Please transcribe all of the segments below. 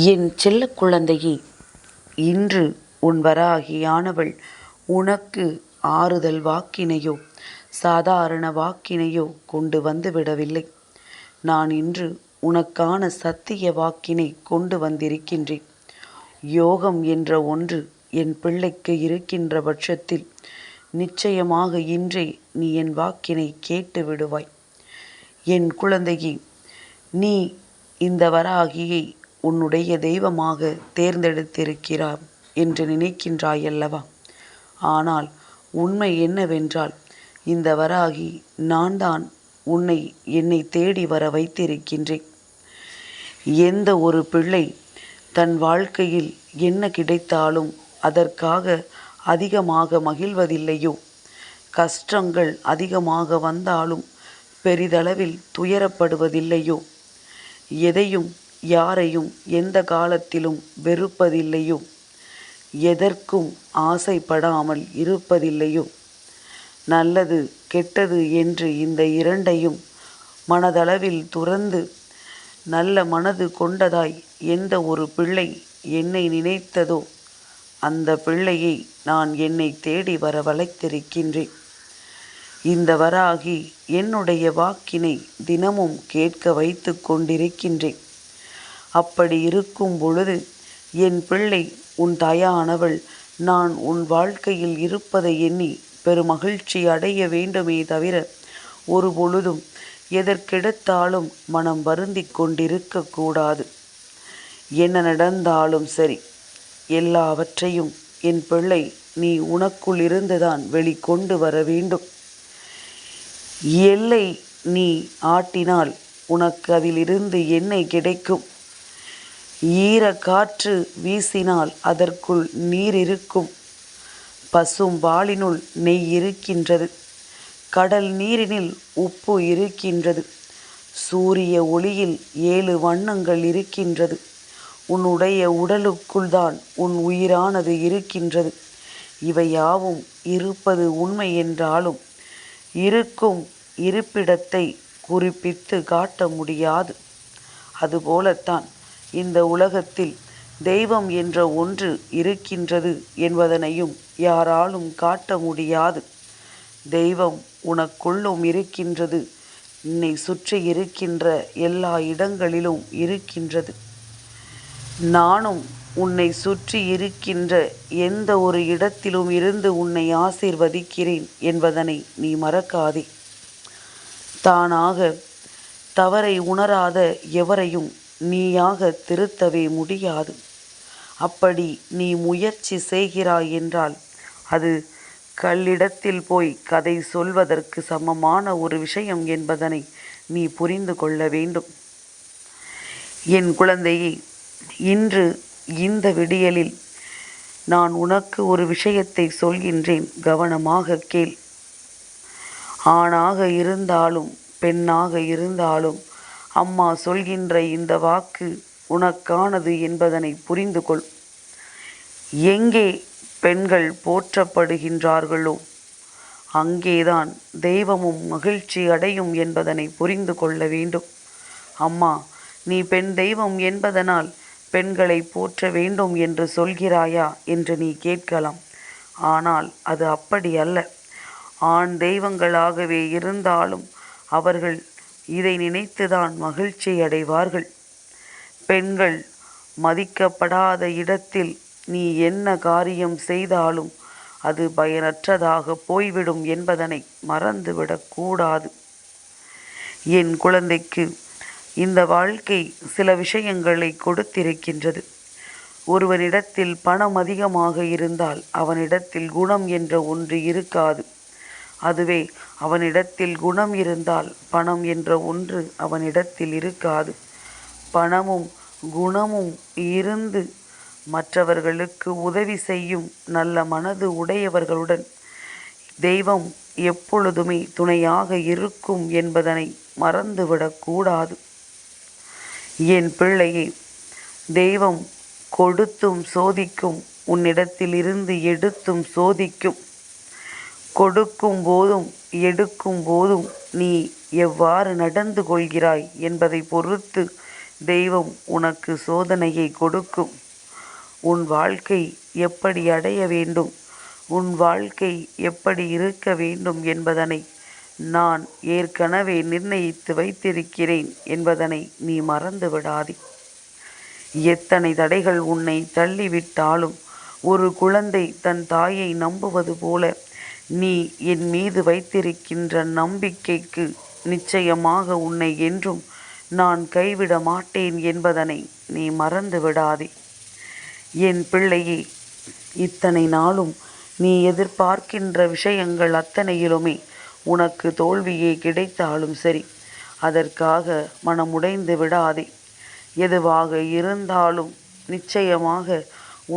என் செல்ல குழந்தையே இன்று உன் வராகியானவள் உனக்கு ஆறுதல் வாக்கினையோ சாதாரண வாக்கினையோ கொண்டு வந்து விடவில்லை. நான் இன்று உனக்கான சத்திய வாக்கினை கொண்டு வந்திருக்கின்றேன். யோகம் என்ற ஒன்று என் பிள்ளைக்கு இருக்கின்ற பட்சத்தில் நிச்சயமாக இன்றே நீ என் வாக்கினை கேட்டு விடுவாய். என் குழந்தையே நீ இந்த வராகியை உன்னுடைய தெய்வமாக தேர்ந்தெடுத்திருக்கிறார் என்று நினைக்கின்றாயல்லவா? ஆனால் உண்மை என்னவென்றால் இந்த வராகி நான் தான் உன்னை என்னை தேடி வர வைத்திருக்கின்றேன். எந்த ஒரு பிள்ளை தன் வாழ்க்கையில் என்ன கிடைத்தாலும் அதற்காக அதிகமாக மகிழ்வதில்லையோ? கஷ்டங்கள் அதிகமாக வந்தாலும் பெரிதளவில் துயரப்படுவதில்லையோ? எதையும் யாரையும் எந்த காலத்திலும் வெறுப்பதில்லையோ. எதற்கும் ஆசைப்படாமல் இருப்பதில்லையோ. நல்லது கெட்டது என்று இந்த இரண்டையும் மனதளவில் துறந்து நல்ல மனது கொண்டதாய் எந்த ஒரு பிள்ளை என்னை நினைத்ததோ அந்த பிள்ளையை நான் என்னை தேடி வர வளைத்திருக்கின்றேன். இந்த வராகி என்னுடைய வாக்கினை தினமும் கேட்க வைத்து கொண்டிருக்கின்றேன். அப்படி இருக்கும் பொழுது என் பிள்ளை உன் தாயானவள் நான் உன் வாழ்க்கையில் இருப்பதை எண்ணி பெருமகிழ்ச்சி அடைய வேண்டுமே தவிர ஒரு பொழுதும் எதற்கெடுத்தாலும் மனம் வருந்தி கொண்டிருக்க கூடாது. என்ன நடந்தாலும் சரி எல்லாவற்றையும் என் பிள்ளை நீ உனக்குள் இருந்துதான் வெளிக்கொண்டு வர வேண்டும். எல்லை நீ ஆட்டினால் உனக்கு அதிலிருந்து என்ன கிடைக்கும். ஈரக்காற்று வீசினால் அதற்குள் நீர் இருக்கும் பசும் பாலினுள் நெய் இருக்கின்றது. கடல் நீரினில் உப்பு இருக்கின்றது. சூரிய ஒளியில் ஏழு வண்ணங்கள் இருக்கின்றது. உன்னுடைய உடலுக்குள் தான் உன் உயிரானது இருக்கின்றது. இவை யாவும் இருப்பது உண்மை என்றாலும் இருக்கும் இருப்பிடத்தை குறிப்பிட்டு காட்ட முடியாது. அதுபோலத்தான் இந்த உலகத்தில் தெய்வம் என்ற ஒன்று இருக்கின்றது என்பதனையும் யாராலும் காட்ட முடியாது. தெய்வம் உனக்குள்ளும் இருக்கின்றது உன்னை சுற்றி இருக்கின்ற எல்லா இடங்களிலும் இருக்கின்றது. நானும் உன்னை சுற்றி இருக்கின்ற எந்த ஒரு இடத்திலும் இருந்து உன்னை ஆசீர்வதிக்கிறேன் என்பதனை நீ மறக்காதே. தானாக தவறை உணராத எவரையும் நீயாக திருத்தவே முடியாது. அப்படி நீ முயற்சி செய்கிறாய் என்றால் அது கல்லிடத்தில் போய் கதை சொல்வதற்கு சமமான ஒரு விஷயம் என்பதனை நீ புரிந்து கொள்ள வேண்டும். என் குழந்தையே இன்று இந்த விடியலில் நான் உனக்கு ஒரு விஷயத்தை சொல்கின்றேன் கவனமாக கேள். ஆணாக இருந்தாலும் பெண்ணாக இருந்தாலும் அம்மா சொல்கின்ற இந்த வாக்கு உனக்கானது என்பதனை புரிந்து கொள் எங்கே பெண்கள் போற்றப்படுகின்றார்களோ அங்கேதான் தெய்வமும் மகிழ்ச்சி அடையும் என்பதனை புரிந்து கொள்ள வேண்டும். அம்மா நீ பெண் தெய்வம் என்பதனால் பெண்களை போற்ற வேண்டும் என்று சொல்கிறாயா என்று நீ கேட்கலாம். ஆனால் அது அப்படி அல்ல. ஆண் தெய்வங்களாகவே இருந்தாலும் அவர்கள் இதை நினைத்துதான் மகிழ்ச்சி அடைவார்கள் பெண்கள் மதிக்கப்படாத இடத்தில் நீ என்ன காரியம் செய்தாலும் அது பயனற்றதாக போய்விடும் என்பதனை மறந்துவிடக்கூடாது என் குழந்தைக்கு இந்த வாழ்க்கை சில விஷயங்களை கொடுத்திருக்கின்றது. ஒருவனிடத்தில் பணம் அதிகமாக இருந்தால் அவனிடத்தில் குணம் என்ற ஒன்று இருக்காது. அதுவே அவனிடத்தில் குணம் இருந்தால் பணம் என்ற ஒன்று அவனிடத்தில் இருக்காது. பணமும் குணமும் இருந்து மற்றவர்களுக்கு உதவி செய்யும் நல்ல மனது உடையவர்களுடன் தெய்வம் எப்பொழுதுமே துணையாக இருக்கும் என்பதனை மறந்துவிடக்கூடாது என் பிள்ளையே தெய்வம் கொடுத்தும் சோதிக்கும் உன்னிடத்தில் இருந்து எடுத்தும் சோதிக்கும். கொடுக்கும் போதும் எடுக்கும் போதும் நீ எவ்வாறு நடந்து கொள்கிறாய் என்பதை பொறுத்து தெய்வம் உனக்கு சோதனையை கொடுக்கும். உன் வாழ்க்கை எப்படி அடைய வேண்டும்? உன் வாழ்க்கை எப்படி இருக்க வேண்டும் என்பதனை நான் ஏற்கனவே நிர்ணயித்து வைத்திருக்கிறேன் என்பதனை நீ மறந்து விடாதே. எத்தனை தடைகள் உன்னை தள்ளிவிட்டாலும் ஒரு குழந்தை தன் தாயை நம்புவது போல நீ என் மீது வைத்திருக்கின்ற நம்பிக்கைக்கு நிச்சயமாக உன்னை என்றும் நான் கைவிட மாட்டேன் என்பதனை நீ மறந்து விடாதே. என் பிள்ளையே இத்தனை நாளும் நீ எதிர்பார்க்கின்ற விஷயங்கள் அத்தனையிலுமே உனக்கு தோல்வியே கிடைத்தாலும் சரி அதற்காக மனமுடைந்து விடாதே. எதுவாக இருந்தாலும் நிச்சயமாக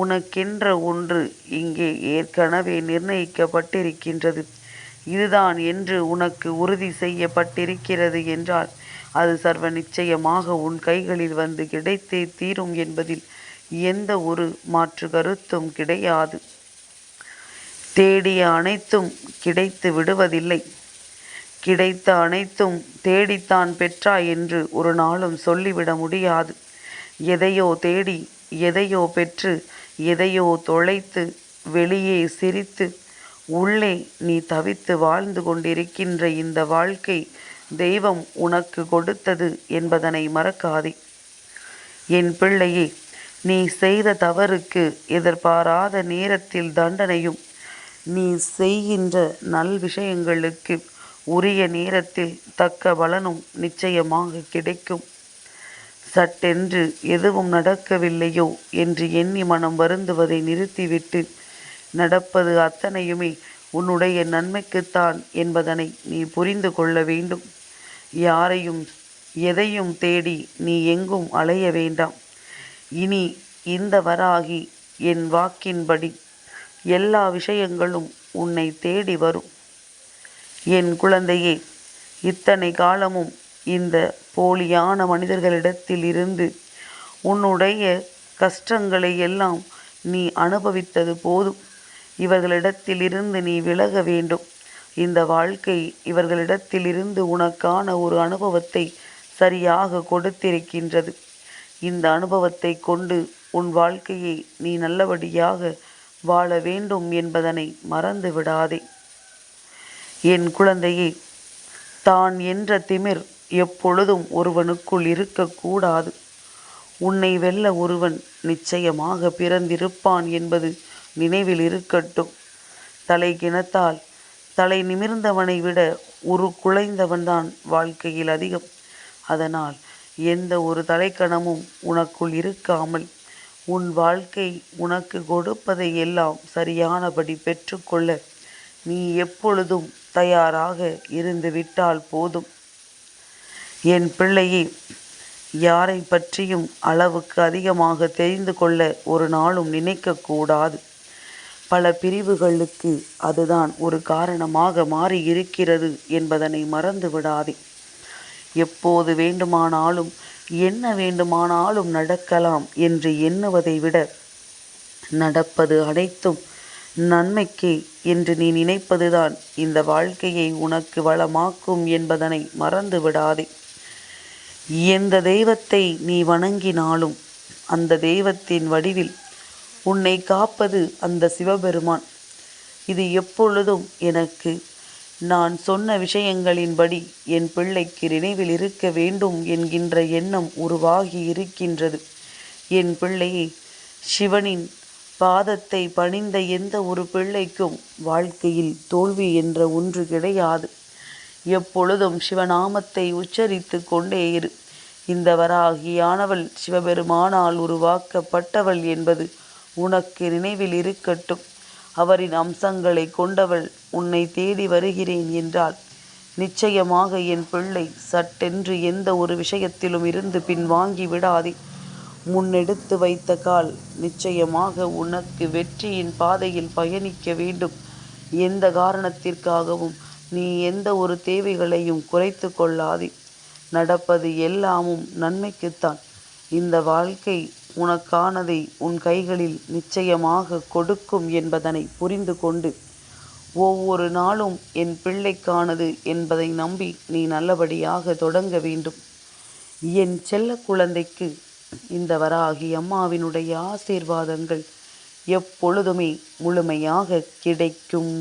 உனக்கென்ற ஒன்று இங்கே ஏற்கனவே நிர்ணயிக்கப்பட்டிருக்கின்றது. இதுதான் என்று உனக்கு உறுதி செய்யப்பட்டிருக்கிறது என்றால் அது சர்வ நிச்சயமாக உன் கைகளில் வந்து கிடைத்தே தீரும் என்பதில் எந்த ஒரு மாற்று கருத்தும் கிடையாது. தேடிய அனைத்தும் கிடைத்து விடுவதில்லை. கிடைத்த அனைத்தும் தேடித்தான் பெற்றாய் என்று ஒரு நாளும் சொல்லிவிட முடியாது. எதையோ தேடி எதையோ பெற்று எதையோ தொலைத்து வெளியே சிரித்து உள்ளே நீ தவித்து வாழ்ந்து கொண்டிருக்கின்ற இந்த வாழ்க்கை தெய்வம் உனக்கு கொடுத்தது என்பதனை மறக்காதே. என் பிள்ளையே நீ செய்த தவறுக்கு எதிர்பாராத நேரத்தில் தண்டனையும் நீ செய்கின்ற நல் விஷயங்களுக்கு உரிய நேரத்தில் தக்க பலனும் நிச்சயமாக கிடைக்கும். சட்டென்று எதுவும் நடக்கவில்லையோ என்று எண்ணி மனம் வருந்துவதை நிறுத்திவிட்டு நடப்பது அத்தனையுமே உன்னுடைய நன்மைக்குத்தான் என்பதனை நீ புரிந்து கொள்ள வேண்டும். யாரையும் எதையும் தேடி நீ எங்கும் அலைய வேண்டாம். இனி இந்த வராகி என் வாக்கின்படி எல்லா விஷயங்களும் உன்னை தேடி வரும். என் குழந்தையே இத்தனை காலமும் இந்த போலியான மனிதர்களிடத்தில் இருந்து உன்னுடைய கஷ்டங்களை எல்லாம் நீ அனுபவித்தது போதும். இவர்களிடத்தில் இருந்து நீ விலக வேண்டும். இந்த வாழ்க்கை இவர்களிடத்தில் இருந்து உனக்கான ஒரு அனுபவத்தை சரியாக கொடுத்திருக்கின்றது. இந்த அனுபவத்தை கொண்டு உன் வாழ்க்கையை நீ நல்லபடியாக வாழ வேண்டும் என்பதனை மறந்து விடாதே என் குழந்தையே தான் என்ற திமிர் எப்பொழுதும் ஒருவனுக்குள் இருக்கக்கூடாது. உன்னை வெல்ல ஒருவன் நிச்சயமாக பிறந்திருப்பான் என்பது நினைவில் இருக்கட்டும். தலை கிணத்தால் தலை நிமிர்ந்தவனை விட ஒரு குலைந்தவன்தான் வாழ்க்கையில் அதிகம். அதனால் எந்த ஒரு தலைக்கணமும் உனக்குள் இருக்காமல் உன் வாழ்க்கை உனக்கு கொடுப்பதை எல்லாம் சரியானபடி பெற்றுக்கொள்ள நீ எப்பொழுதும் தயாராக இருந்து விட்டால் போதும். என் பிள்ளையே யாரை பற்றியும் அளவுக்கு அதிகமாக தெரிந்து கொள்ள ஒரு நாளும் நினைக்கக்கூடாது பல பிரிவுகளுக்கு அதுதான் ஒரு காரணமாக மாறி இருக்கிறது என்பதனை மறந்து விடாதே. எப்போது வேண்டுமானாலும் என்ன வேண்டுமானாலும் நடக்கலாம் என்று எண்ணுவதை விட நடப்பது அனைத்தும் நன்மைக்கு என்று நீ நினைப்பதுதான் இந்த வாழ்க்கையை உனக்கு வளமாக்கும் என்பதனை மறந்து விடாதே. எந்த தெய்வத்தை நீ வணங்கினாலும் அந்த தெய்வத்தின் வடிவில் உன்னை காப்பது அந்த சிவபெருமான். இது எப்பொழுதும் எனக்கு. நான் சொன்ன விஷயங்களின்படி என் பிள்ளைக்கு நினைவில் இருக்க வேண்டும் என்கின்ற எண்ணம் உருவாகி இருக்கின்றது. என் பிள்ளையை சிவனின் பாதத்தை பணிந்த எந்த ஒரு பிள்ளைக்கும் வாழ்க்கையில் தோல்வி என்ற ஒன்று கிடையாது. எப்பொழுதும் சிவநாமத்தை உச்சரித்து கொண்டே இரு. இந்த வராகியானவள் சிவபெருமானால் உருவாக்கப்பட்டவள் என்பது உனக்கு நினைவில் இருக்கட்டும். அவரின் அம்சங்களை கொண்டவள் உன்னை தேடி வருகிறேன் என்றால் நிச்சயமாக என் பிள்ளை சட்டென்று எந்த ஒரு விஷயத்திலும் இருந்து பின் வாங்கி விடாதே. முன்னெடுத்து வைத்த கால் நிச்சயமாக உனக்கு வெற்றியின் பாதையில் பயணிக்க வேண்டும். எந்த காரணத்திற்காகவும் நீ எந்த ஒரு தேவைகளையும் குறைத்து கொள்ளாதே. நடப்பது எல்லாமும் நன்மைக்குத்தான். இந்த வாழ்க்கை உனக்கானதை உன் கைகளில் நிச்சயமாக கொடுக்கும் என்பதனை புரிந்து கொண்டு ஒவ்வொரு நாளும் என் பிள்ளைக்கானது என்பதை நம்பி நீ நல்லபடியாக தொடங்க வேண்டும். என் செல்ல குழந்தைக்கு இந்த வராகி அம்மாவினுடைய ஆசீர்வாதங்கள் எப்பொழுதுமே முழுமையாக கிடைக்கும்.